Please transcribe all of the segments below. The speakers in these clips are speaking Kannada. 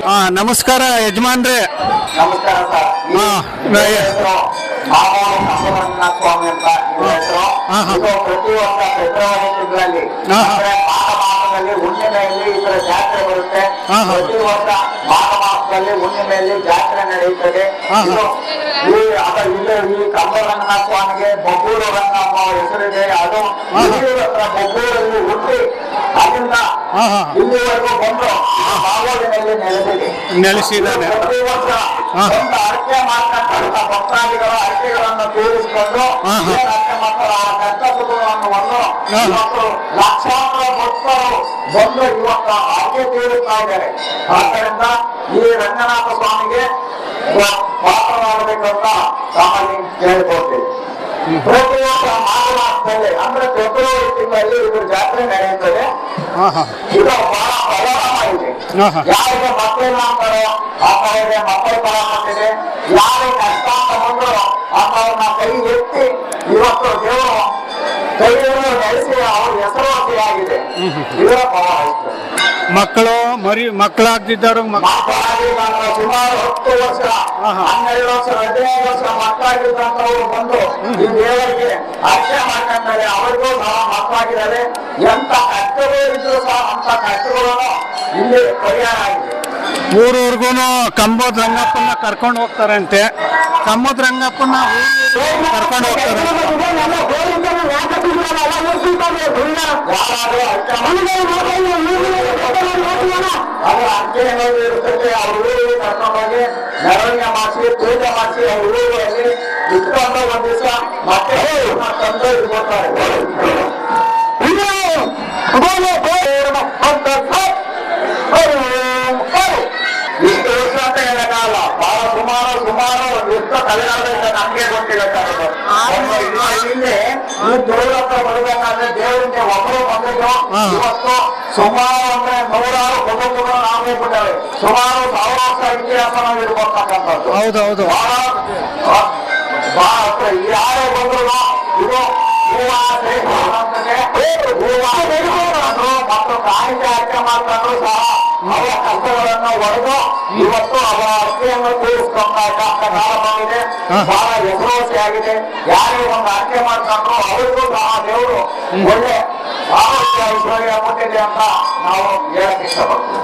ಹಾ ನಮಸ್ಕಾರ ಯಜಮಾನ್ರೆ ಹಾ ಹಾ, ಹಾ ಹಾ ಹಾ ಹಾ ಹಾ ಹಾ ಹಾ ಹಾ, ಹಾ. ಹಾ ಪ್ರತಿ ವರ್ಷ ಫೆಬ್ರವರಿ ತಿಂಗಳಲ್ಲಿ ಹಾ, ಹಾ. ಜಾತ್ರೆ ಬರುತ್ತೆ ಹಾ. ಪ್ರತಿ ವರ್ಷ ಮಾಘ ಮಾಸದಲ್ಲಿ ಹುಣ್ಣಿಮೆಯಲ್ಲಿ ಜಾತ್ರೆ ನಡೆಯುತ್ತದೆ. ಈ ಅದ ಇದು ಈ ಕಂಬರಂಗನ ಸ್ವಾಮಿಗೆ ಬಬ್ಬೂರು ರಂಗಪ್ಪ ಹೆಸರಿದೆ ಅದು ಹತ್ರ ಬಬ್ಬೂರಲ್ಲಿ ಹುಟ್ಟಿ ಅಲ್ಲಿಂದ ಹಾ. ಇಲ್ಲಿವರೆಗೂ ಬಂದು ಬಾಗೋಲಿನಲ್ಲಿ ನೆಲೆಸಿದೆ ನೆಲೆಸಿದ್ದಾನೆ. ಪ್ರತಿ ವರ್ಷ. ಒಂದು ಅಡಿಕೆ ಮಾಡ್ತಕ್ಕಂಥ ಭಕ್ತಾದಿಗಳ ಅಡಿಕೆಗಳನ್ನು ತೀರಿಸಿಕೊಂಡು ಅಡಿಕೆ ಮಕ್ಕಳ ಮಾಡ್ತಾರೋ ಆ ಕಷ್ಟ ಸುಖವನ್ನು ಲಕ್ಷಾಂತರ ಭಕ್ತರು ಬಂದು ಇವತ್ತು ಅರ್ಕೆ ತೀರಿಸ್ತಾ ಇದ್ದಾರೆ ಆದ್ದರಿಂದ ಈ ರಂಗನಾಥ ಸ್ವಾಮಿಗೆ ಪಾತ್ರವಾಗಬೇಕಂತ ನಮ್ಮಲ್ಲಿ ಕೇಳಿಕೊಳ್ತೇವೆ. ಪ್ರತಿ ವರ್ಷ ಮಾಘ ಮಾಸದಲ್ಲಿ ಅಂದ್ರೆ ಫೆಬ್ರವರಿ ತಿಂಗಳಲ್ಲಿ ಇದ್ರ ಜಾತ್ರೆ ನಡೆಯುತ್ತದೆ. ಇದು ಬಹಳ ಪ್ರಭಾವ ಇದೆ. ಯಾರಿಗೆ ಮಕ್ಕಳಿಲ್ಲ ಅಂತಾರೋ ಆ ಕಡೆಗೆ ಮಕ್ಕಳ ಪರಾಮರ್ಶಿದೆ ಯಾರಿಗೆ ಕಷ್ಟ ಅಂತ ಬಂದ್ರು ಅಂತವ್ರನ್ನ ಕೈ ಎತ್ತಿ ಇವತ್ತು ದೇವರು ಕೈಯನ್ನು ನಡೆಸಿ ಅವ್ರ ಹೆಸರುವಾಸಿಯಾಗಿದೆ. ಮಕ್ಕಳು ಮರಿ ಮಕ್ಕಳಾಗ್ತಿದ್ದಾರು ಸುಮಾರು ಹತ್ತು ವರ್ಷ. ಹನ್ನೆರಡು ವರ್ಷ ಹದಿನೈದು ವರ್ಷ ಬಂದು ಈ ದೇವರಿಗೆ ಸಹ ಎಂತ ಕಷ್ಟಗಳು ಇದ್ರು ಸಹ ಅಂತ ಕಷ್ಟಗಳನ್ನು ಇಲ್ಲಿ ಪರಿಹಾರ ಆಗಿದೆ ಊರೂರ್ಗು ಕಂಬೋದ್ ರಂಗಪ್ಪನ ಕರ್ಕೊಂಡು ಹೋಗ್ತಾರಂತೆ. ಕಂಬೋದ್ ರಂಗಪ್ಪನ ಕರ್ಕೊಂಡು ಹೋಗ್ತಾರೆ. ಊರಿಗೆ ಮೆರವಣಿಗೆ ಮಾಡಿಸಿ ಪೂಜೆ ಮಾಡಿಸಿ ಅವ್ರ ಊರಲ್ಲಿ ಇಟ್ಕೊಂಡು ಒಂದ್ ದಿವಸ ಮತ್ತೆ ತಂದು ಸುಮಾರು ಸುಮಾರು ಎಷ್ಟು ಕಲೆಗಾರದಿಂದ ನಮ್ಗೆ ಗೊತ್ತಿರುತ್ತೆ ಸರ್ ಇಲ್ಲಿ ಈ ದೇವ್ರ ಹತ್ರ ಬರ್ಬೇಕಾದ್ರೆ ಒಬ್ಬರು ಬಂದಿದ್ರು ಇವತ್ತು ಸುಮಾರು ಅಂದ್ರೆ ನೂರಾರು ಕುಟುಂಬಗಳು ನಾವೇ ಬಿಟ್ಟವೆ ಸುಮಾರು ಸಾವಿರ ವರ್ಷ ಇತಿಹಾಸ ನಾವು ಇರ್ಬೇಕಂತದ್ದು ಹೌದೌದು ಬಹಳ ಯಾರೇ ಬಂದ್ರು ಇದು ಮತ್ತು ಕಾಣಿಕೆ ಆಯ್ಕೆ ಮಾಡ್ಕೊಂಡು ಸಹ ಅವರ ಕಷ್ಟಗಳನ್ನು ಒಡೆದು ಇವತ್ತು ಅವರ ಅರ್ಕೆಯನ್ನು ತೀರಿಸಿಕೊಂಡಂತ ಕಾಲ ಬಂದಿದೆ ಬಹಳ ಹೆಸರುವಾಸಿಯಾಗಿದೆ ಯಾರೇ ಒಂದು ಅರ್ಕೆ ಮಾಡ್ಕೊಂಡ್ರು ಅವರಿಗೂ ಸಹ ದೇವರು ಒಳ್ಳೆ ಆರೋಗ್ಯ ಐಶ್ವರ್ಯ ಕೊಟ್ಟಿದೆ ಅಂತ ನಾವು ಹೇಳಕ್ ಇಷ್ಟಪಡ್ತೀವಿ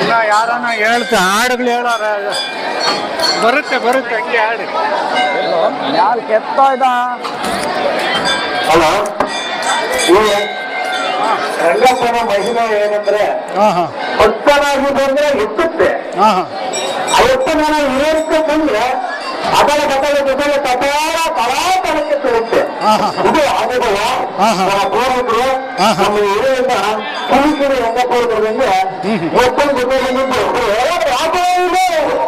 ಇಲ್ಲ ಯಾರನ್ನ ಹೇಳ್ತಾ ಹಾಡುಗಳು ಹೇಳೋರ ಬರುತ್ತೆ ಬರುತ್ತೆ ಹಂಗೆ ಹಾಡಿ. ಯಾರು ಕೆತ್ತೋಯ್ದ ಹಲೋ? ರಂಗಪ್ಪನ ಮಹಿಮೆ ಏನಂದ್ರೆ ಭಕ್ತನಾಗಿ ಬಂದ್ರೆ ಎತ್ತುತ್ತೆ ಆ ಎತ್ತನ ಏರಿಕೆ ಬಂದ್ರೆ ಅದರ ಕಥಲೆ ಜೊತೆಗೆ ಕಪಾಲ ಕಲಾತನಕ್ಕೆ ತರುತ್ತೆ ಹಾ, ಹಾ. ಇದು ಅನುಭವ ಹಾ, ಹಾ. ನಮ್ಮ ಪೂರ್ವಕರು ಹಾ, ಹಾ. ನಮ್ಮ ಹಿರಿಯಿಂದ ಕಿರಿಕಿರಿ ರಂಗಪೂರ್ವದಿಂದ ಒಬ್ಬರು ಜೊತೆ ಬಂದಿದ್ದು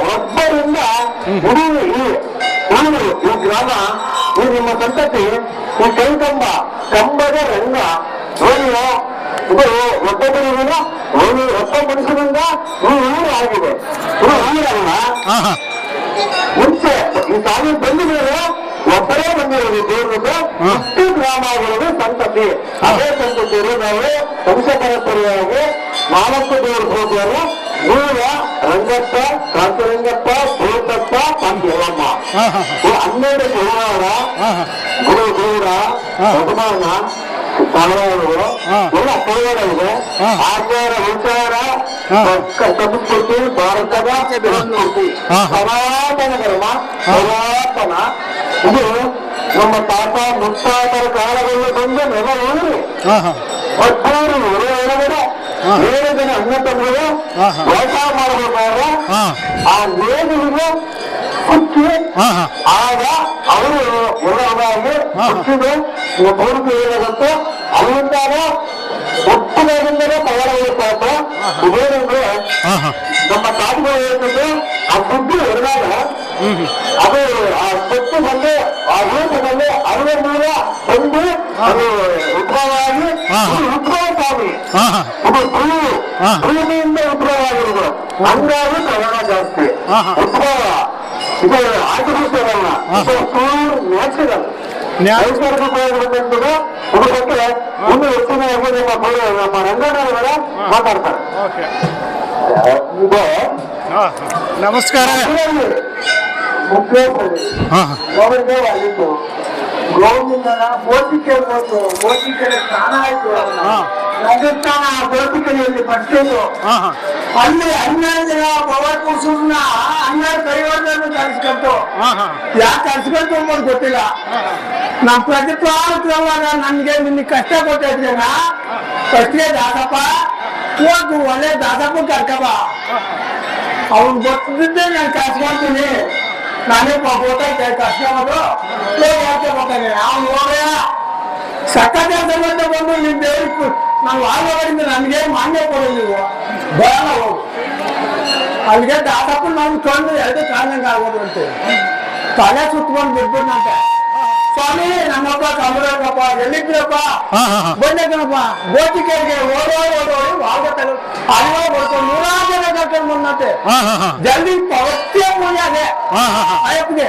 ಒಬ್ಬರಿಂದ ಇಡೀ ಈ ಊರು ಈ ಗ್ರಾಮ ಈ ನಿಮ್ಮ ಸಂತತಿ ಈ ಕೈಕಂಬ ಕಂಬದ ರಂಗ ಏನು ಇದು ಒಬ್ಬೊಬ್ಬರಿಗೂ ಒಂದು ಒಬ್ಬ ಮನುಷ್ಯನಿಂದ ಈ ಊರು ಆಗಿದೆ ಇದು ಊರಲ್ಲ ಹಾಂ ಹಾಂ ಮುಂಚೆ ಈ ಸ್ವಾಮಿ ಬಂದ ಮೇಲೆ ಒಬ್ಬರೇ ಬಂದಿರೋದು ದೇವರಿಗೆ ಹಾ. ಇಷ್ಟು ಗ್ರಾಮ ಆಗಿರೋದು ಸಂತತಿ ಅದೇ ಸಂತತಿಯಲ್ಲಿ ನಾವು ವಂಶ ಪರಂಪರೆಯಾಗಿ ನಾಲ್ಕು ದೇವರು ಹೋಗುವರು ಮೂಲ ರಂಗಪ್ಪ ಕಾಂತರಂಗಪ್ಪ ಭೂತಪ್ಪ ಪಂಚವಮ್ಮ ಹಾಂ ಹಾಂ ಈ ಹನ್ನೆರಡು ದೇವರ ಹಾಂ ಹಾಂ ಗುರು ಗೌಡ ಹಾ. ಎಲ್ಲ ದೇವರಿದೆ ಆಚಾರ ವಿಚಾರ. ಸಂಸ್ಕೃತಿ ಭಾರತದ. ಸನಾತನ ಧರ್ಮ ಸನಾತನ. ಇದು ನಮ್ಮ ತಾತ ಮುತ್ತಾತರ ಕಾಲದಲ್ಲಿ ಬಂದು ನೆಲ ಊರಿ ಹಾಂ. ಹಾಂ ಒಳಗಡೆ ಏಳು ದಿನ ಅನ್ನ ಹಾ. ವ್ಯವಸಾಯ ಮಾಡಬೇಕಾದ್ರೆ ಆ ನೇಗಿಲಿಗೆ ಕುಚ್ಚಿ ಆಗ ಅವರು ಒಳಗಾಗಿ ಹಾ. ಕೋರಿಕೆ ಏನಾಗುತ್ತೆ? ಅಲ್ಲಿಂದಾಗ ಹುಟ್ಟಿದಾಗಿಂದಲೇ ತಯಾರ ಇರ್ತಾರೆ ಇದೇನಂದ್ರೆ ನಮ್ಮ ತಾಯಿಗಳು ಹೇಳ್ತಿದ್ದು ಆ ಬುದ್ಧಿ ಹೊರದಾಗ ಅದು ಆ ಸೊತ್ತು ಬಂದು ಆ ರೂಪದಲ್ಲಿ ಅರಿವ ಮೂಲ ಬಂದು ಅದು ಉದ್ಭವ ಆಗಿ ಹಾ. ಇದು ಉದ್ಭವ ಸ್ವಾಮಿ ಇದು ಭೂಮಿ. ಭೂಮಿಯಿಂದ ಉದ್ಭವ ಆಗಿರೋದು ಹಂಗಾಗಿ ಪ್ರಯಾಣ ಜಾಸ್ತಿ. ಉದ್ಭವ. ಇದು ಆರ್ಟಿಫಿಷಿಯಲ್ ಅಲ್ಲ. ನ್ಯಾಚುರಲ್ ನೈಸರ್ಗಿಕ ನೈಸರ್ಗಿಕ ಉಳಿದುಕೊಂಡು ಬಗ್ಗೆ ಒಂದು ಹೆಚ್ಚಿನ ನಮ್ಮ ಗೌರವ. ನಮ್ಮ ರಂಗಣ್ಣವರ ಮಾತಾಡ್ತಾರೆ. ನಮಸ್ಕಾರ. ಮೋದಿ ಅವರಿಗೆ ಆಗಿತ್ತು. ಗೋವಿಂದನ ಮೋಟಿಕೆ ಹೋಯ್ತು. ಸ್ಥಾನ ಆಯ್ತು. ರಾಜಸ್ಥಾನ ಗೋಪಿಕೆಯಲ್ಲಿ ಹಾಂ ಅಲ್ಲಿ ಹನ್ನೆರಡು ಜನ ಪವರ್ ಕುಸುಮ್ನ ಹನ್ನೆರಡು ಕೈವರ್ಧನ ಕಲಿಸ್ಕೊಂತು ಹಾಂ ಹಾಂ. ಯಾಕೆ ಕಲ್ಸ್ಕೊಂತು ಅನ್ನೋದು ಗೊತ್ತಿಲ್ಲ. ನಮ್ಮ ಪ್ರತಿಪಾದಕವಾಗ ನನ್ಗೆ ನಿನ್ನ ಕಷ್ಟ ಕೊಟ್ಟಿದ್ದೇನ ಫಸ್ಟ್ಗೆ ದಾಸಪ್ಪ ಹೋಗು ಒಳ್ಳೆ ದಾಸಪ್ಪ ಕರ್ಕಬ. ಅವ್ನು ಗೊತ್ತಿದ್ದೆ ನಾನು ಕರ್ಸ್ಕೊಂತೀನಿ. ನಾನೇ ಗೊತ್ತೈತೆ ಕಸ್ಕೊಂಬರು ಹೋಗಿ ಯಾಕೆ ಬರ್ತಾನೆ ಅವ್ನು ಹೋಗ ಸಕ್ಕತ್ತ ಸಂಬಂಧ ಬಂದು ನಿಮ್ ನಾವು ಆಗೋದ್ರಿಂದ ನನ್ಗೆ ಮಾನ್ಯ ಕೊಡಲಿಲ್ಲ. ಬರೋಣ ಹೋಗು ಅಲ್ಲಿಗೆ ದಾಸಪ್ಪ ನಾನು ಕಂಡು ಎರಡು ಕಾರಣಂಗೆ ಆಗೋದು ಅಂತ. ತಲೆ ಸುತ್ತಕೊಂಡು ಬಿಟ್ಬಿಟ್ನಂತೆ. ಸ್ವಾಮಿ ನಮ್ಮಪ್ಪ ಕಮರಪ್ಪ ಎಲ್ಲಿದ್ರಪ್ಪ ಬಂದೆ ಕಣಪ್ಪ. ಗೋಟಿಕೆಗೆ ಓಡೋಡಿ ಓಡೋಡಿ ವಾಗ ತಲೆ ಅಲ್ವಾ ಬರ್ಕೊಂಡು ನೂರಾರು ಜನ ಕರ್ಕೊಂಡು ಬಂದಂತೆ ಜಲ್ದಿ ಪವತ್ಯ ಪೂಜೆ ಅದೇ. ಅಯ್ಯಪ್ಪಗೆ.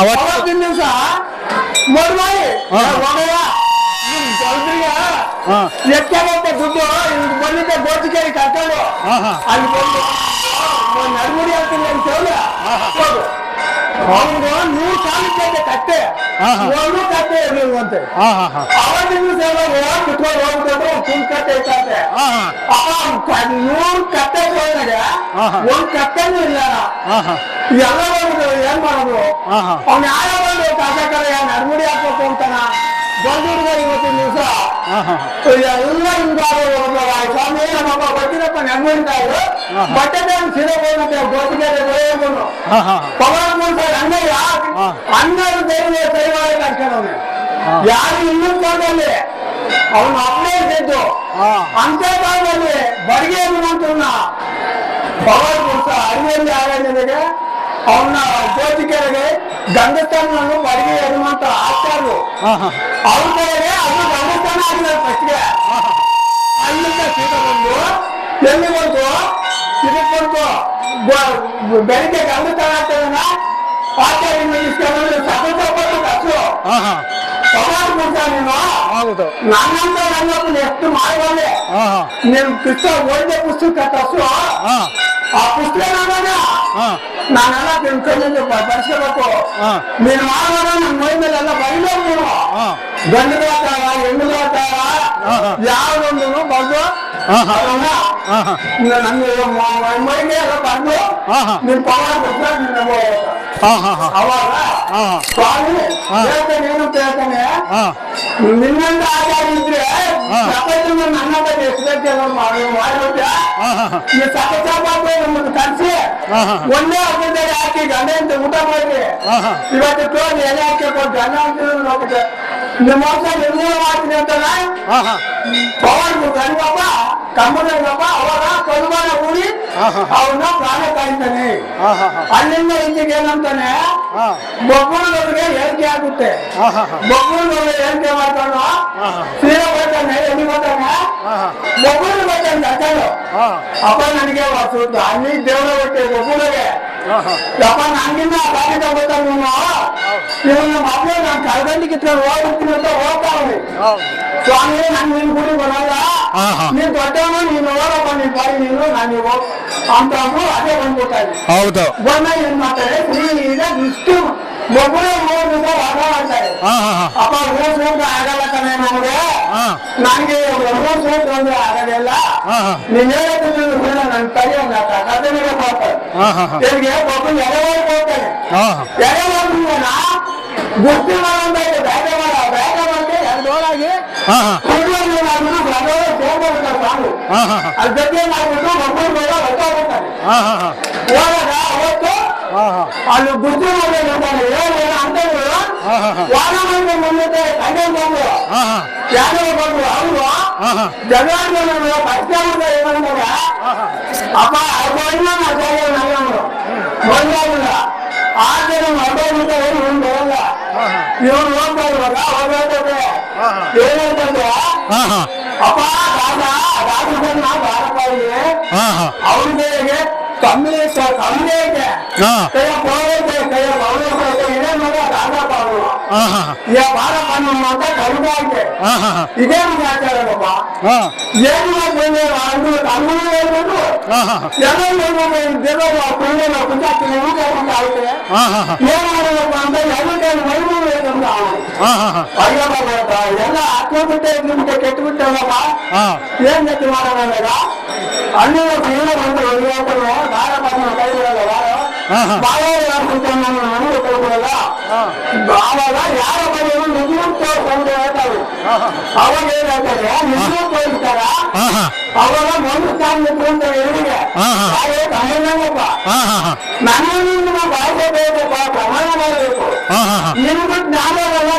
ಅವತ್ತಿನ ದಿವಸ ಮಡ್ಮಾಯಿ ಹಾ. ಒಡೆಯ ಜಲ್ದಿಗೆ ಹಾಂ ಎಷ್ಟಾಗತ್ತೆ ದುಡ್ಡು ಇಲ್ಲಿ ಬಂದಿದ್ದೆ ಗೋಟಿಕೆಗೆ ಕರ್ಕೊಂಡು ಹಾಂ ಹಾಂ ಅಲ್ಲಿ ಬಂದು ನಡ್ಮುಡಿ ಆಗ್ತೀನಿ ಅಂತ ಹೇಳಿ ಹೋಗು ಅವ್ನಿಗೆ ನೂರು ಕಾಲಕ್ಕೆ ಕಟ್ಟೆ ಹಾ, ಹಾ. ಒಂದು ಕಟ್ಟೆ ಇರ್ಲಿಲ್ವಂತೆ ಹಾಂ ಹಾಂ ಹಾಂ ಅವತ್ತಿನ ಸೇವೆ ಕುತ್ಕೊಂಡು ಹೋಗ್ಬಿಟ್ಟು ಫುಲ್ ಕಟ್ಟೆ ಇರ್ತಂತೆ ಹಾಂ ಹಾಂ ಅಪ್ಪ ಕ- ನೂರು ಕಟ್ಟೆ ಹೋದಾಗ ಹಾ, ಹಾ. ಒಂದ್ ಕಟ್ಟೆನೂ ಇಲ್ಲ ಹಾಂ ಹಾಂ ಎಲ್ಲ ಬಂದು ಏನ್ ಮಾಡೋದು ಹಾಂ ಹಾಂ ಅವ್ನ ಯಾರೋ ಬಂದು ಕಾಕರೆ ನಡ್ಮುಡಿ ಹಾಕ್ಬೇಕು ಅಂತಾನ ಬಂದಿರ್ಗ ಇವತ್ತಿನ ದಿವಸ ಎಲ್ಲ ಹಿಂಗಾರು ಸ್ವಾಮಿ ನಮ್ಮಪ್ಪ ಬರ್ತೀರಪ್ಪ ನಡ್ಮುಡಿತಾ ಇದ್ರು. ಬಟ್ಟೆ ಸೀರೆ ಹೋಗುತ್ತೆ ಗೋಪಿಗೆ ಪವನ್ ಮೂರ್ತಿ ಹಾ. ಹನ್ನೆರಡು ದೇವರಿಗೆ ಕೈವಾಡ ಕರ್ಕೊಂಡವನೆ ಯಾರು ಇನ್ನೂ ಕೊಂಡಲ್ಲಿ ಅವನು ಅಪ್ಲೇ ಇದ್ದಿದ್ದು. ಅಂತ ಕಾಲದಲ್ಲಿ ಬಡಿಗೆ ಹನುಮಂತನ ಪವರ್ ಮೂರ್ತ ಅರಿಯಲ್ಲಿ ಆರಾಧನೆಗೆ ಅವನ ಜ್ಯೋತಿಕೆರೆಗೆ ಗಂಗಸ್ಥಾನವನ್ನು ಮಡಿಗೆ ಇರುವಂತ ಆಚಾರ್ಯರು. ಹಾಂ ಹಾಂ. ಅವ್ರ ಕೆಳಗೆ ಅದು ಗಂಗಸ್ಥಾನ ಆಗಿದೆ ಫಸ್ಟ್ಗೆ ಅಲ್ಲಿಂದ ಸೀಟ ಬಂದು ಎಲ್ಲಿ ಬಂತು? ಇದಕ್ಕೆ ಬಂತು. ಬೆಳಿಗ್ಗೆ ಗಂಗಸ್ಥಾನ ಆಗ್ತದನ್ನ ಆಚಾರ್ಯ ನಿಲ್ಲಿಸ್ಕೊಂಡು ಸತತ ಬಂದು ಕಸು ಹಾಂ ಹಾಂ. ಸಮಾಜ ಮುಖ ನೀನು? ಹೌದು. ನನ್ನಂತ ನನ್ನಪ್ಪನ ಎಷ್ಟು ಮಾಡಿ ಬಂದೆ ನಿಮ್ ಪುಸ್ತಕ ಒಳ್ಳೆ ಪುಸ್ತಕ ಕಸು ಹಾಂ ಆ ಪುಸ್ತಕ ನಾವಾಗ ಹಾಂ ನಾನೆಲ್ಲ ತಿಳ್ಕೊಂಡು ಬರ್ಸ್ಕೋಬೇಕು ಹಾಂ ನೀನು ಮಾಡುವಾಗ ನನ್ನ ಮೈ ಮೇಲೆಲ್ಲ ಬರೀಬೇಕು ನೀನು ಹಾಂ ಗಂಡುಗಾತಾರ ಹೆಣ್ಣುಗಾತಾರ ಹಾ, ಹಾ. ಯಾವ್ದೊಂದು ಬಂದು ಹಾ, ಅವಾಗ ಸ್ವಾಮಿ. ಹೇಳ್ತಾನೆ ಏನು ಹೇಳ್ತಾನೆ? ಹಾಂ. ನಿನ್ನಂತ ಆಚಾರ ಇದ್ರೆ ಹಾ. ಪ್ರಪಂಚ ನನ್ನ ಬಗ್ಗೆ ಎಷ್ಟು ಮಾಡಿ ಮಾಡ್ಬಿಟ್ಟ ಈ ಸಕಚಾಪಾತ್ರ ನಮ್ಮನ್ನು ಕರ್ಸಿ. ಒಂದೇ ಹಬ್ಬದಲ್ಲಿ ಹಾಕಿ ಗಂಡ ಅಂತ ಊಟ ಮಾಡಿ ಇವತ್ತು ತೋರಿ ಎಲೆ ಹಾಕಿ ಗಂಡ ಅಂತ ನಿಮ್ಮ ಅಂತಾನೆ ಮಾಡ್ತೀನಿ ಅಂತಾನ ಪವನ್ ಗಂಗಪ್ಪ ಅವರ ಕರುವಾರ ಹಾ. ಅವನ್ನ ಪ್ರಾಣ ಕಾಯ್ತಾನೆ ಅಲ್ಲಿಂದ ಇಲ್ಲಿಗೆ ಏನಂತಾನೆ ಬೊಬ್ಬನವ್ರಿಗೆ ಹೇಳಿಕೆ ಆಗುತ್ತೆ ಬೊಬ್ಬನವ್ರಿಗೆ ಹೇಳಿಕೆ ಮಾಡ್ತಾನೋ ಸೀರೆ ಬರ್ತಾನೆ ಎಲ್ಲಿ ಬರ್ತಾನೆ ಹಾಂ ಹಾಂ ಬೊಬ್ಬನ ಬರ್ತಾನೆ ಕರ್ಕೊಂಡು ಹಾಂ. ಅಪ್ಪ ನನಗೆ ಸುತ್ತ ಅಲ್ಲಿ ದೇವರ ಹೊಟ್ಟೆ ಬೊಬ್ಬನಿಗೆ ಅಪ್ಪ ನನಗಿನ್ನ ಗಾಡಿ ತಗೋತಾನೆ ನೀನು ಇವನ್ನ ಮಕ್ಕಳು ನಾನು ಕಳ್ದಂಡಿ ಕಿತ್ಕೊಂಡು ಹೋಗ್ಬಿಡ್ತೀನಿ ಅಂತ ಹೋಗ್ತಾ ಅವ್ನಿ ಸ್ವಾಮಿ ನಾನು ನಿನ್ ಗುಡಿ ಬರಲ್ಲ. ನೀನ್ ದೊಡ್ಡವನು ನೀನ್ ಹೋಗಪ್ಪ ನೀನ್ ಬಾಯಿ ನೀನು ನಾನು ಅಂತ ಅದೇ ಹೌದು. ಬಂದ ಏನ್ ಮಾಡ್ತಾರೆ? ಇಷ್ಟು ಮೂರು ದಿವಸ ವಾದ ಮಾಡ್ತಾರೆ. ಅಪ್ಪ ಸೂತ್ರ ಆಗಲ್ಲ ಕಣೆ ನಮಗೆ ನನಗೆ ಮೂರ್ ಸೂತ್ರ ಅಂದ್ರೆ ಹಾಂ ನೀನ್ ಹೇಳಿದ್ರೆ ನನ್ನ ಕೈ ಕಥೆಗೆ ಮಾಡ್ತಾರೆ ಹಾಂ ಹಾಂ ಹಾಂ. ಇವ್ರಿಗೆ ಒಬ್ಬ ಎಡವಾಗಿ ಹೋಗ್ತಾನೆ? ಎಡವಾಗಿನ ಗುರ್ತಿ ಮಾಡೋದು ಬೇಗ ಮಾಡ ಬೇಗ ಮಾಡಿ ಹಾಂ ಅದ್ರ ಜೊತೆ ಮಾಡ್ಬಿಟ್ಟು ಹೋದಾಗ ಅವತ್ತು ಹಾಂ ಹಾಂ. ಅಲ್ಲಿ ಗುರ್ತಿ ಮಾಡಿ ನೋಡ್ತಾನೆ ಏನು ಅಂತಂದ್ರು ಹಾಂ ಹಾಂ ಹಾಂ. ವಾರ ಬಂದೆ ಬಂದಿದ್ದೆ ತಂದೆ ಬಂದ್ರು. ಹಾಂ ಹಾಂ. ಯಾರೋ ಬಂದ್ರು ಅವರು ಹಾಂ ಹಾಂ. ಜಗಳ ಕಷ್ಟ ಏನಂದ್ರೆ ಹಾಂ ಹಾಂ. ಅಪ್ಪ ಅರ್ಧಣ್ಣ ನಾನು ಬಂದಾಗಿಲ್ಲ ಆ ಜನ ಹೊರಟೋಗ್ಬಿಟ್ಟು ಏನು ಬರಲ್ಲ ಹಾಂ ಹಾಂ ಇವನು ಹೋಗ್ತಾ ಇರುವಾಗ ಹೊರಟೋಗ್ತದೆ ಹಾಂ ಹಾಂ ಏನಂತಂದ್ರೆ ಹಾಂ ಹಾಂ ಅಪ್ಪ ರಾಜ ರಾಜಸನ್ನ ಭಾರತಕ್ಕೆ ಹಾಂ ಹಾಂ ಅವ್ರಿಗೆ ಕಮ್ಮಿ ಕಮ್ಮಿ ಐತೆ ಹಾಂ ಕೈಯ ಪೋಗೈತೆ ಕೈಯ ಪೌರೈತೆ ಏನೇ ಮಗ ರಾಜ ಪಾಡು ಹಾ ಹಾ ಯಾ ಬಾರಪ್ಪ ನಿಮ್ಮ ಅಂತ ಕರುಗಾಯ್ತೆ ಹಾ ಹಾ ಹಾ ಇದೇನು ಮಾಡ್ತಾರಪ್ಪ ಹಾ ಏನು ಮಾಡ್ತೇನೆ ಎಲ್ಲ ಹೇಳ್ಬೇಕು ದೇವರ ಕುಂಡಲ ಕುಂದಾಕಿನ ಊಟ ಊಟ ಆಯ್ತು ಹಾ ಹಾ ಹಾ. ಅಂತ ಎಲ್ಲ ಮೈಮೂರು ಬೇಕಂತ ಅವನು ಹಾ ಹಾ ಹಾ. ಅಯ್ಯಪ್ಪ ಬೇಡ ಎಲ್ಲ ನಿಮ್ಗೆ ಕೆಟ್ಟು ಬಿಟ್ಟಲ್ಲಪ್ಪ ಹಾ. ಏನ್ ಗತಿ ಮಾಡೋಣ ಜೀವನ ಬಂದು ಹಾ. ಬಾಳ ನಾನು ನನಗೆ ಕೊಡ್ಬೋದಲ್ಲ ಹಾ ಆವಾಗ ಯಾರ ಬಗ್ಗೆ ನಿಜವೂ ತೋರಿಸ್ಕೊಂಡು ಹೇಳ್ತಾರೆ ಅವಾಗ ಏನಾಗ್ತದೆ ನಿಜವೂ ತೋರಿಸ್ತಾರ ಅವಾಗ ಒಂದು ಸ್ಥಾನ ನಿಂತ್ಕೊಂತ ಎದುರಿಗೆ ಹಾ ಹಾ ನಿಮ್ಮ ಭಾಷೆ ಬೇಕಪ್ಪ ಪ್ರಮಾಣ ಮಾಡಬೇಕು. ನಿನ್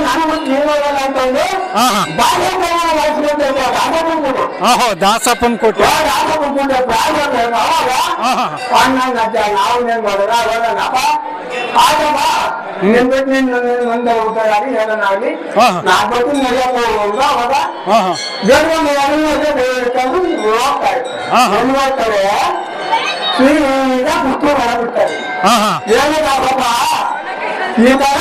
ನಾನು ಅಂತಂದು ಭಾಷೆ ಓಹೋ ದಾಸಪ್ಪನ್ ಕೊಟ್ಟು ಅವಾಗ ಅಜ್ಜ ನಾವು ಏನ್ ಮಾಡಿದ್ರ ಅವಾಗ ಆಗಪ್ಪ ನಿನ್ ಬಿಟ್ಟು ನಿನ್ ನಿನ್ ಮುಂದೆ ಊಟಗಾಡಿ ಹೇಳನಾಗ್ಲಿ. ನಾ ಬಿಟ್ಟು ನಡೆಯಕ್ಕೆ ಹೋಗುವಾಗ ಅವಾಗ ಹಾ ಹಾ. ಗರ್ವನ್ನ ಯಾರನ್ನೂ ಬೇಡ್ಕೊಂಡು ಸೀದಾ ಹಾ ಏನಪ್ಪ ಈ ತರ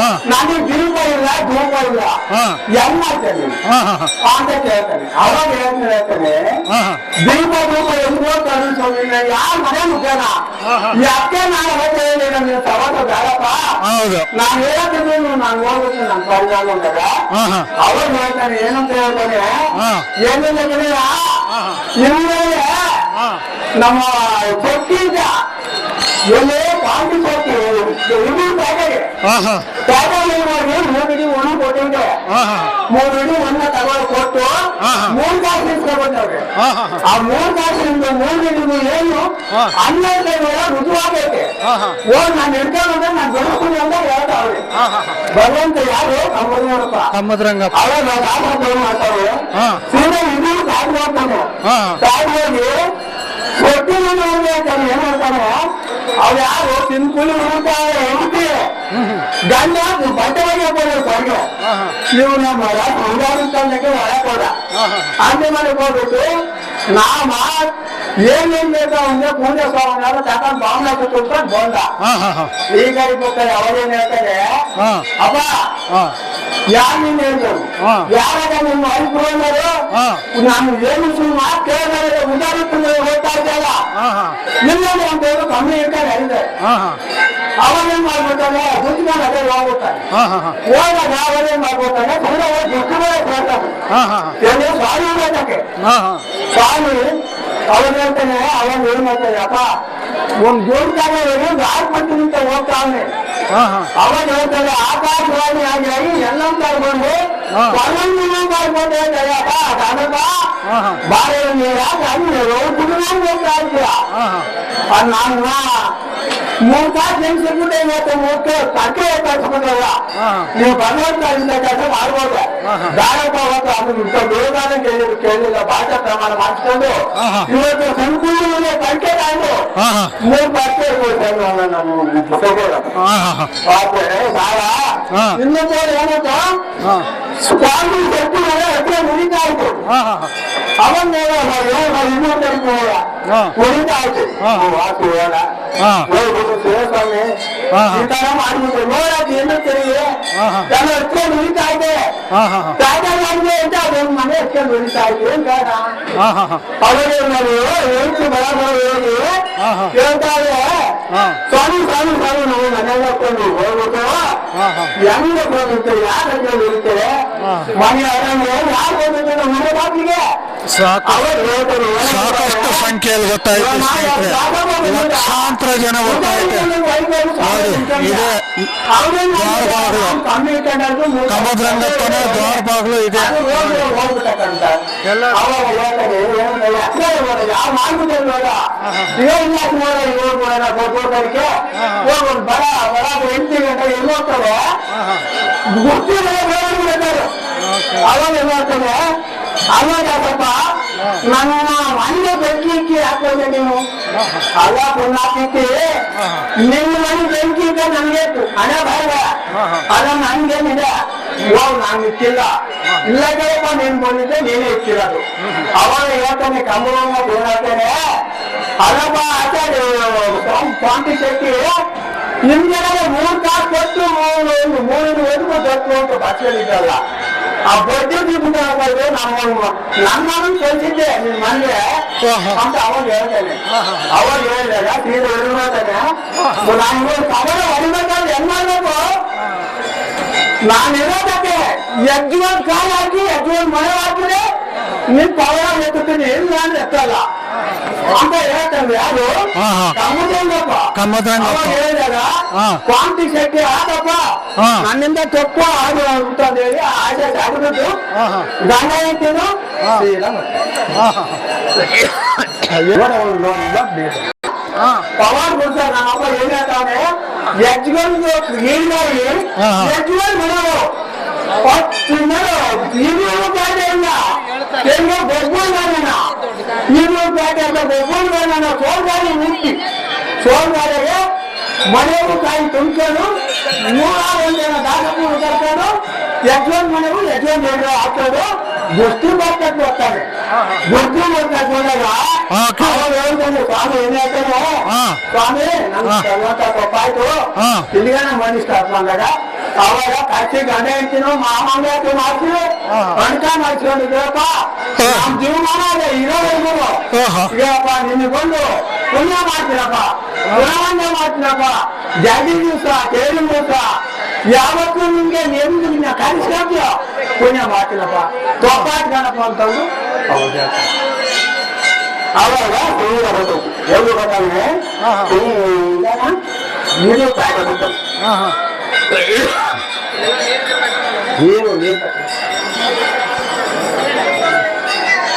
ಮರಿಕೊಂಡಿದ್ದ ಹಾ. ಇಲ್ಲ ಧೂಪ ಇಲ್ಲ. ಹೆಂಗ್ ಮಾಡ್ತೇನೆ ಅಂತ ಕೇಳ್ತಾನೆ. ಅವಾಗ ಏನ್ ಹೇಳ್ತಾನೆ? ಹಾ ಹಾ. ದೀಪ ತಂದು ಎಲ್ಗೋ ಯಾರ ಮನೆ ಮುಖ್ಯನ. ಯಾಕೆ ನಾನು ಹೇಳ್ತೇನೆ ನನ್ನ ಸವಾಸ ಬೇಡಪ್ಪ. ನಾನು ಹೇಳ್ತೀನಿ ನಾನು ಹೋಗ್ಬೇಕು ನಾನು ಪರಿಣಾಮ ಅಂದಾಗ ಅವಾಗ ಹೇಳ್ತಾನೆ ಏನಂತ ಹೇಳ್ತಾನೆ? ಗೆಳೆಯ ಹಾ. ಇಲ್ಲೇ ನಮ್ಮ ಚೊಕ್ಕಿಂದ ಎಲ್ಲೇ ಪಾಂಡಿ ಚೌಕಿ ಇದು ಜಾಗಗೆ ಹಾ ಹಾ ಜಾಗದಲ್ಲಿ ಮಾಡಿ ಮೂರು ಇಡಿ ಒಣ ಕೊಟ್ಟಿದ್ದೆ ಹಾ ಹಾ ಮೂರು ಇಡಿ ಒಣ ತಗೊಂಡು ಕೊಟ್ಟು. ಮೂರು ಕಾಸು ಇಸ್ಕೊಂಡ್ಬಂದವ್ರೆ ಆ ಮೂರು ಕಾಸಿನಿಂದ ಮೂರು ಇಡಿಗೂ ಏನು. ಹನ್ನೆರಡು ರುಜುವಾಗೈತೆ ಹಾ ಓ ನಾನು ಹಿಡ್ಕೊಂಡ್ರೆ ನಾನು ಬೆಳೆಸ್ತೀನಿ ಅಂತ ಹೇಳ್ತಾವ್ರೆ ಭಗವಂತ ಯಾರು ನೋಡಪ್ಪ ಕಮ್ಮದ್ರಂಗಪ್ಪ. ಅವಾಗ ದಾಸಪ್ಪ ಮಾಡ್ತಾರೆ ಹಾ. ಸೀದಾ ಇದು ಹೊಟ್ಟಿನ ಹೇಳ್ತಾನೆ ಏನ್ ಮಾಡ್ತಾನೆ ಅವ್ ಯಾರು ತಿನ್ಕುಲಿ ಉಳ್ತಾರೆ ಹೆಂಡತಿ ಗಂಡ ಬಟ್ಟೆ ಒಳಗೆ ಹೋಗ್ಬೋದು ಹೊರಗೆ ನೀವು ನಮ್ಮ ಒಂದಾರು ತಂದಕ್ಕೆ ಒಳಕೋದ ಹಾ ಹಾ ಅಂದೆ ಮಾಡಕ್ ಹೋಗ್ಬಿಟ್ಟು ನಾಮ ಏನೇನ್ ಬೇಕು ಅಂದ್ರೆ ಪೂಜೆ ಸ್ವಾಮಿನಾರ ತಗೊಂಡ್ ಬಾಂಗ್ಲಾ ಕುತ್ಕೊಂಡು ಬಂದ ಈಗ ಇರ್ಬೇಕಾದ್ರೆ ಅವಾಗೇನ್ ಹೇಳ್ತಾರೆ ಅಪ್ಪ ಯಾರು ನೀನು ಹೇಳಿದ್ರು. ಯಾರಾಗ ನಿಮ್ಮ ಅನುಕೂಲರು. ನಾನು ಏನು ಸುಮ್ಮ ಕೇಳಿದ್ರೆ ಉದಾಹರಣೆ ಹೋಗ್ತಾ ಇದೆಯಲ್ಲ ಒಂದು ದೇವರು ಕಮ್ಮಿ ಇರ್ತಾರೆ ಹೇಳಿದೆ ಅವನೇನ್ ಅವಾಗ ಏನ್ ಮಾಡ್ಬಿಟ್ಟಾನೆ ದುಡ್ಡು ಅದೇ ಹೋಗ್ಬಿಡ್ತಾನೆ ಹಾ ಹಾ ಹಾ. ಹೋದಾಗ ಅವಾಗೇನ್ ಮಾಡ್ಬಿಡ್ತಾನೆ ಸುಮ್ಮನೆ ಹೋಗಿ ದುಡ್ಡು ಕೇಳ್ತಾನೆ ಹಾ ಹಾ ಹಾ. ಎಲ್ಲಿ ಸ್ವಾಮಿ ಬೇಕಕ್ಕೆ ಸ್ವಾಮಿ ಅವಾಗ ಹೇಳ್ತಾನೆ ಅವಾಗ ಏನ್ ಮಾಡ್ತಾನೆ ಅಪ್ಪ ಒಂದ್ ದುಡ್ಡು ತಗೊಂಡು ಯಾರು ಮಾಡ್ತೀನಿ ಅಂತ ಹೋಗ್ತಾವನೆ. ಹಾ ಹಾ ಅವಾಗ ಹೇಳ್ತಾರೆ ಆಕಾಶವಾಣಿ ಆಗಿ ಆಗಿ ಎಲ್ಲ ತಗೊಂಡು ಹಾ. ಒಂದೊಂದಿನ ಮಾಡ್ಕೊಂಡು ಹೇಳ್ತಾರೆ ಅಪ್ಪ ಕನಕ ಹಾ ಹಾ ಬಾಳೆ ನೀರ ಕಣ್ಣೀರು ಕುಡಿದು ಹೋಗ್ತಾ ಇದ್ದೀರಾ ಹಾ ಹಾ ನಾನು ಮೂರ್ ತಾಸು ನೆನ್ಸಿಬಿಟ್ಟೆ ಇವತ್ತು ತಕ್ಕೆ ಕಳ್ಸ್ಬಿಟ್ಟಲ್ಲ ಹಾ. ನೀವು ಭಗವಂತ ಇಂದ ಕೆಲಸ ಮಾಡ್ಬೋದು. ದಾರಪ್ಪ ಅವತ್ತು ಅದು ಇಂಥ ಬೇಗನೆ ಕೇಳಿದ್ರು ಕೇಳಿಲ್ಲ ಭಾಷಾ ಪ್ರಮಾಣ ಮಾಡಿಸ್ಕೊಂಡು. ಇವತ್ತು ಸಂಕೂಲ ತಕ್ಕೆ ತಾಂಡು ಹಾ ಹಾ. ಮೂರ್ ಬಟ್ಟೆ ಹೋಗ್ತಾನೆ ನಾನು ಹಾ ಆದ್ರೆ ಸಾಲ. ಇನ್ನೊಂದು ಏನಂತ ಸ್ವಾಮಿ ಸತ್ತು ಹತ್ರ ಮುರಿತಾ ಇತ್ತು ಅವನ್ ಇನ್ನೊಂದು. ಮುರಿತಾ ಇತ್ತು. ಹೇಳ ಹಾ. ಈ ತರ ಮಾಡ್ಬಿಟ್ಟು ನೋಡಕ್ಕೆ ಏನು ತಿರುಗಿ. ಹಾ ತಾಜಾ ಮಾಡಿದೆ ಅಂತ ಅದೊಂದು ಮನೆ ಹಚ್ಕೊಂಡು ಮುರಿತಾ ಇದೆ ಏನ್ ಕಾರಣ ಹಾ ಹಾ ಹಾ. ಅವಾಗ ನಾವು ಹೇಳ್ತಿ ಬರಾಬರ ಹೇಳಿ ಹಾ, ಹಾ. ಹೇಳ್ತಾ ಇದೆ ಹಾ. ಸ್ವಾಮಿ ಸ್ವಾಮಿ ಸ್ವಾಮಿ ನಾವು ಮನೆಗೆ ಹಾಕೊಂಡು ಹೋಗ್ಬಿಟ್ಟು ಹಾ, ಹಾ. ಹೆಂಗ ಹೋಗುತ್ತೆ ಯಾರು ಉಳಿತಾರೆ ಹಾ. ಮನೆ ಅರಣ್ಯ ಯಾರು ಹೋಗುತ್ತೆ ನಮ್ಮ ಮನೆ ಬಾಗಿಲಿಗೆ ಸಾಕು. ಅವರು ಹೇಳ್ತಾರೆ ಸಾಕಷ್ಟು ಸಂಖ್ಯೆಯಲ್ಲಿ ಗೊತ್ತಾಯ್ತು ಸ್ನೇಹಿತರೆ. ಲಕ್ಷಾಂತರ ಜನ ಗೊತ್ತಾಯ್ತು. ನೋಡಿ, ಇದೆ. ದ್ವಾರಬಾಗಿಲು. ಕಮದ್ರಂಗಪ್ಪನ ದ್ವಾರಬಾಗಿಲು ಇದೆ. ಎಲ್ಲ ಎಂಟು ಗಂಟೆ ಎಲ್ಲಿ ಹೋಗ್ತಾರೆ ಅವಾಗ ಏನ್ ಮಾಡ್ತಾನೆ ಅವಾಗ ಸ್ವಲ್ಪ ನನ್ನ ಮನೆ ಬೆಂಕಿ ಹಾಕೋದೆ ನೀವು. ಅಲ್ಲ ಪುಣ್ಯಾಕಿ ನಿನ್ನ ಮನೆ ಬೆಂಕಿ ಇದೆ ನನ್ಗೆ ಹಣ ಬೇಡ. ಅದ ನನ್ಗೇನಿದೆ ಓ ನಾನು ಇಕ್ಕಿಲ್ಲ ಇಲ್ಲ ಕೇಳಪ್ಪ ನೀನ್ ಬಂದಿದ್ದೆ ನೀನೇ ಇಕ್ಕಿರೋದು ಅವಾಗ ಹೇಳ್ತಾನೆ ಕಂಬಳನ್ನ ಏನಾಗ್ತಾನೆ ಅಲ್ಲಪ್ಪ ಆಚಾರ್ಯ ಸ್ವಾಮಿ ಶಾಂತಿ ಶೆಟ್ಟಿ ಮೂರು ಕಾಸು ಕೊಟ್ಟು ಒಂದು ದತ್ತು ಅಂತ ಬಸ್ಸಲ್ಲಿದ್ದಲ್ಲ ಆ ಬಡ್ಡಿ ಬಿಟ್ಟು ನಮ್ಮ ನನ್ನನ್ನು ಕಳಿಸಿದ್ದೆ ನಿನ್ ಮನೆಗೆ ಅಂತ ಅವಾಗ ಹೇಳ್ತೇನೆ. ಅವಾಗ ಹೇಳಿದಾಗ ತೀರ ಹೊಡಿಬೇಕಾನೆ ನಾನು ಕವಲ ಹೊಡಿಬೇಕಾದ್ರೆ ಹೆಂಗ್ ಮಾಡ್ಬೇಕು? ನಾನು ಇರೋದಕ್ಕೆ ಯಜ್ಞವನ್ ಕಾಲ ಹಾಕಿ ಯಜ್ಜುವನ್ ಮನೆ ಹಾಕಿದ್ರೆ ನಿನ್ ಕವಲ ಎತ್ತುತ್ತೀನಿ. ನಾನು ಎತ್ತಲ್ಲ. ಅಂತ ಹೇಳ್ತೇನೆ ಯಾರು ಹಾ, ಹಾ. ಕಮ್ಮದ್ರಂಗಪ್ಪ ಕಮ್ಮದ್ರಂಗಪ್ಪ. ಅವಾಗ ಹೇಳಿದಾಗ ಹಾ. ಕ್ವಾಂಟಿ ಶೆಟ್ಟಿ ಆತಪ್ಪ ಹಾ. ನನ್ನಿಂದ ತಪ್ಪು ಆಡು ಅಂತ ಹೇಳಿ ಆಚೆ ಆಗ್ಬಿಟ್ಟು ಹಾ, ಹಾ. ಗಂಡ ಹೇಳ್ತೇನು ಹಾ. ಹಾ ಪವಾರ್ ಬಿಡ್ತಾರೆ ನಮ್ಮಪ್ಪ ಏನ್ ಹೇಳ್ತಾನೆ ಯಜ್ಞನ್ಗೆ ನೀರಿನಲ್ಲಿ ಹಾ, ಹಾ. ಯಜ್ಞನ್ ಬಿಡೋರು ಇನ್ನೂರು ಪ್ಯಾಟೆ ಇಲ್ಲ ಹೆಂಗೆ ಬೆಗ್ಗೋಲ್ ಬೇಡ ಬೇಡ ಸೋಲ್ಗಾಡಿ ನಿಂತಿ ಸೋಲ್ಗಾಡಿಗೆ ಮನೆಯವರು ಕಾಯಿ ತುಂಬಿಕೊಂಡು ನೂರಾರು ಜನ ದಾಸಪ್ಪು ಕರ್ಕೊಂಡು ಯಜ್ಞನ್ ಮನೆಗೂ ಯಜಮಾನ್ ಬೇಡ ಹಾಕೋದು ಗುಸ್ತಿ ಮಾರ್ಕೆಟ್ ಬರ್ತಾರೆ ಗುಸ್ತಿ ಮಾರ್ಕೆಟ್ ಹೋದಾಗ ಸ್ವಾಮಿ ಏನ್. ಸ್ವಾಮಿ ತಪ್ಪಾಯ್ತು ಸ್ಟಾರ್ಟ್ ಅವಾಗ ಕಚ್ಚಿ ಗಂಡ ಹೇಳ್ತೀನೋ ಮಾಮಂಗ ಮಾಡ್ತೀವಿ ಕಣ್ಕ ಹಾ. ನಮ್ ಜೀವಮಾನ ಅದೇ ಇರೋವರೆಗೂ ಹಾ, ಹಾ. ಬಂದು ಪುಣ್ಯ ಮಾಡ್ತೀರಪ್ಪ ಪುನಃ ಮಾಡ್ತೀರಪ್ಪ ಜಗಿ ದಿವಸ ಕೇಳಿ ದಿವಸ ಯಾವತ್ತೂ ನಿಮ್ಗೆ ನೆಮ್ಮದಿ ನಿನ್ನ ಕಲಿಸ್ಕೊಳ್ತೀಯ ಪುಣ್ಯ ಮಾಡ್ತೀರಪ್ಪ ತಪ್ಪಾಟ್ಕಣಪ್ಪ ಅಂತಂದು. ಹೌದು. ಅವಾಗ ಸುಳ್ಳು ಬರೋದು ಎಲ್ಲಿ ನೀನು ನೀರು ಹಾ ನೀರು ನೀರು